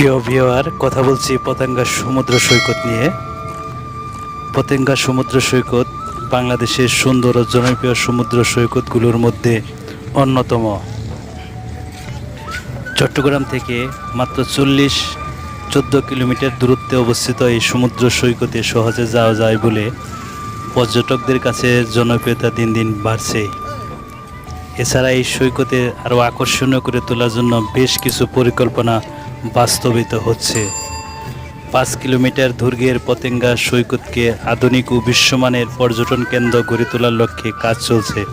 প্রিয় ভিওয়ার কথা বলছি পতেঙ্গা সমুদ্র সৈকত নিয়ে। পতেঙ্গা সমুদ্র সৈকত বাংলাদেশের সুন্দর ও জনপ্রিয় সমুদ্র সৈকতগুলোর মধ্যে অন্যতম। চট্টগ্রাম থেকে মাত্র চল্লিশ, চোদ্দ কিলোমিটার দূরত্বে অবস্থিত এই সমুদ্র সৈকতে সহজে যাওয়া যায় বলে পর্যটকদের কাছে জনপ্রিয়তা দিন দিন বাড়ছে। এছাড়া এই সৈকতে আরও আকর্ষণীয় করে তোলার জন্য বেশ কিছু পরিকল্পনা বাস্তবিত হচ্ছে। পাঁচ কিলোমিটার দৈর্ঘ্যের পতেঙ্গা সৈকতকে আধুনিক ও বিশ্বমানের পর্যটন কেন্দ্র গড়ে তোলার লক্ষ্যে কাজ চলছে।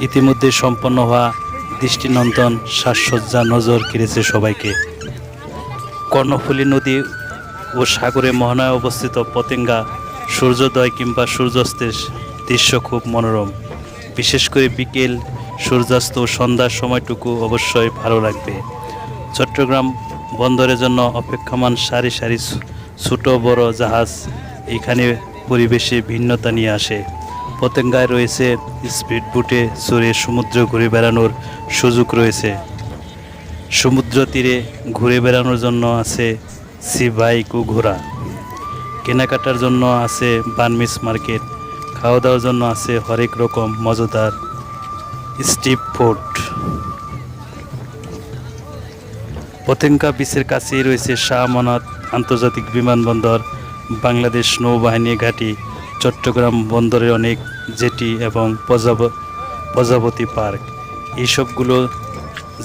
ইতিমধ্যে সম্পন্ন হওয়া দৃষ্টিনন্দন সাজসজ্জা নজর কেড়েছে সবাইকে। কর্ণফুলী নদী ও সাগরে মোহনায় অবস্থিত পতেঙ্গা সূর্যোদয় কিংবা সূর্যাস্তের দৃশ্য খুব মনোরম। বিশেষ করে বিকেল, সূর্যাস্ত ও সন্ধ্যার সময়টুকু অবশ্যই ভালো লাগবে। চট্টগ্রাম বন্দরের জন্য অপেক্ষমান সারি সারি ছোট বড় জাহাজ এখানে পরিবেশে ভিন্নতা নিয়ে আসে। পতেঙ্গায় রয়েছে স্পিড বুটে চড়ে সমুদ্র ঘুরে বেড়ানোর সুযোগ রয়েছে। সমুদ্র তীরে ঘুরে বেড়ানোর জন্য আছে সি বাইক ও ঘোড়া। কেনাকাটার জন্য আছে বানমিস মার্কেট। খাওয়া দাওয়ার জন্য আছে হরেক রকম মজাদার স্ট্রিট ফুড পতেঙ্গা বিচের কাছেই রয়েছে শাহ আমানত আন্তর্জাতিক বিমানবন্দর, বাংলাদেশ নৌবাহিনী ঘাঁটি, চট্টগ্রাম বন্দরের অনেক জেটি এবং প্রজাপতি পার্ক। এইসবগুলো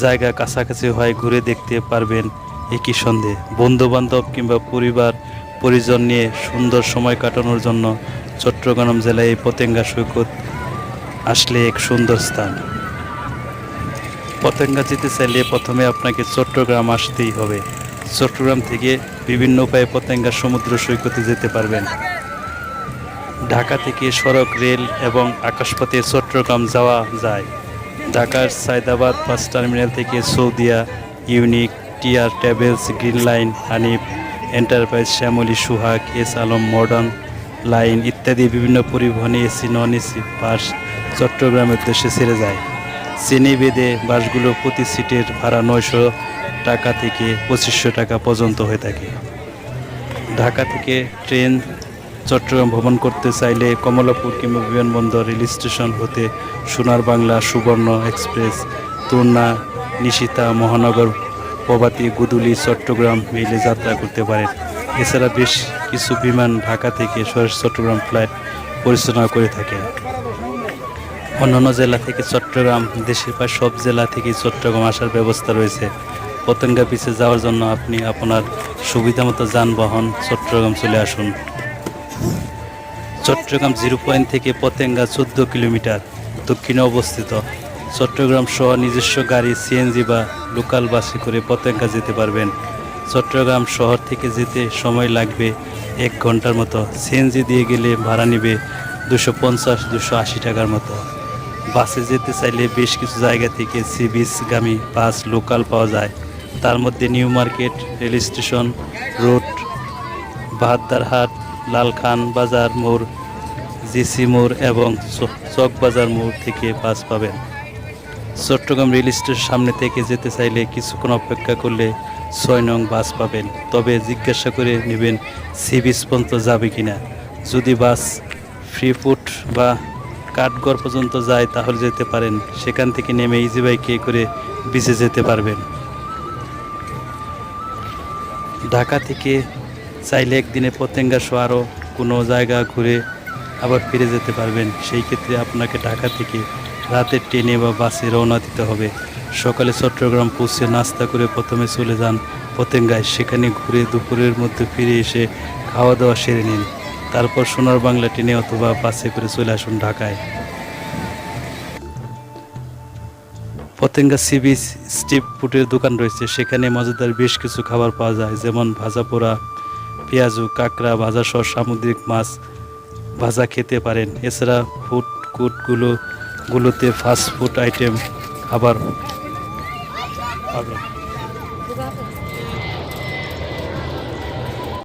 জায়গা কাছাকাছি হয় ঘুরে দেখতে পারবেন, একই সন্ধে। বন্ধু বান্ধব কিংবা পরিবার, পরিজন নিয়ে সুন্দর সময় কাটানোর জন্য চট্টগ্রাম জেলায় এই পতেঙ্গা সৈকত আসলে এক সুন্দর স্থান। পতেঙ্গা যেতে চাইলে প্রথমে আপনাকে চট্টগ্রাম আসতেই হবে। চট্টগ্রাম থেকে বিভিন্ন উপায়ে পতেঙ্গা সমুদ্র সৈকতে যেতে পারবেন। ঢাকা থেকে সড়ক, রেল এবং আকাশপথে চট্টগ্রাম যাওয়া যায়। ঢাকার সায়দাবাদ বাস টার্মিনাল থেকে Saudia unique, TR travels, green line, Hanif, enterprise, Shyamoli, Sohag, S Alam, modern line ইত্যাদি বিভিন্ন পরিবহনে এসি, নন এসি, বাস চট্টগ্রামের উদ্দেশ্যে ছেড়ে যায়। শ্রেণি বেঁধে বাসগুলো প্রতি সিটের ভাড়া নয়শো টাকা থেকে পঁচিশশো টাকা পর্যন্ত হয়ে থাকে। ঢাকা থেকে ট্রেন চট্টগ্রাম ভ্রমণ করতে চাইলে কমলাপুর কিংবা বিমানবন্দর রেল স্টেশন হতে সোনার বাংলা সুবর্ণ এক্সপ্রেস তুর্না নিশিতা, মহানগর, প্রভাতী, গুদুলি, চট্টগ্রাম মেলে যাত্রা করতে পারেন। এছাড়া বেশ কিছু বিমান ঢাকা থেকে সরাসরি চট্টগ্রাম ফ্লাইট পরিচালনা করে থাকে অন্যান্য জেলা থেকে চট্টগ্রাম, দেশের প্রায় সব জেলা থেকে চট্টগ্রাম আসার ব্যবস্থা রয়েছে। পতেঙ্গা পিছে যাওয়ার জন্য আপনি আপনার সুবিধামতো যানবাহন চট্টগ্রাম চলে আসুন। চট্টগ্রাম জিরো পয়েন্ট থেকে পতেঙ্গা চোদ্দ কিলোমিটার দক্ষিণে অবস্থিত। চট্টগ্রাম সহ নিজস্ব গাড়ি, সিএনজি বা লোকাল বাসে করে পতেঙ্গা যেতে পারবেন। চট্টগ্রাম শহর থেকে যেতে সময় লাগবে এক ঘণ্টার মতো। সিএনজি দিয়ে গেলে ভাড়া নেবে দুশো পঞ্চাশ, দুশো আশি টাকার মতো। বাসে যেতে চাইলে বেশ কিছু জায়গা থেকে সি বিচগামী বাস লোকাল পাওয়া যায়। তার মধ্যে new market, rail station, road Bahaddarhat Lalkhan Bazar মোড়, জিসি মোড় এবং চ- চক বাজার মোড় থেকে বাস পাবেন। চট্টগ্রাম রেল স্টেশন সামনে থেকে যেতে চাইলে কিছুক্ষণ অপেক্ষা করলে ছয় নং বাস পাবেন। তবে জিজ্ঞাসা করে নেবেন সি বিচ পর্যন্ত যাবে কিনা। যদি বাস ফ্রি ফুট বা কাঠগড় পর্যন্ত যায় তাহলে যেতে পারেন। সেখান থেকে নেমে ইজি বাইকে করে বিচে যেতে পারবেন। ঢাকা থেকে চাইলে একদিনে পতেঙ্গা সহ আরও কোনো জায়গা ঘুরে আবার ফিরে যেতে পারবেন। সেই ক্ষেত্রে আপনাকে ঢাকা থেকে রাতের ট্রেনে বা বাসে রওনা দিতে হবে। সকালে চট্টগ্রাম পৌঁছে নাস্তা করে প্রথমে চলে যান পতেঙ্গায়। সেখানে ঘুরে দুপুরের মধ্যে ফিরে এসে খাওয়া দাওয়া সেরে নিন। তারপর সোনার বাংলা ট্রেনে অথবা বাসে করে চলে আসুন ঢাকায়। পতেঙ্গা সি বিচ স্ট্রিট ফুডের দোকান রয়েছে। সেখানে মজাদার বেশ কিছু খাবার পাওয়া যায়, যেমন ভাজা পোড়া, পেঁয়াজু কাঁকড়া, ভাজা সহ সামুদ্রিক মাছ ভাজা খেতে পারেন। এছাড়া ফুড কোর্টগুলো, গুলোতে ফাস্ট ফুড আইটেম খাবার পাবেন।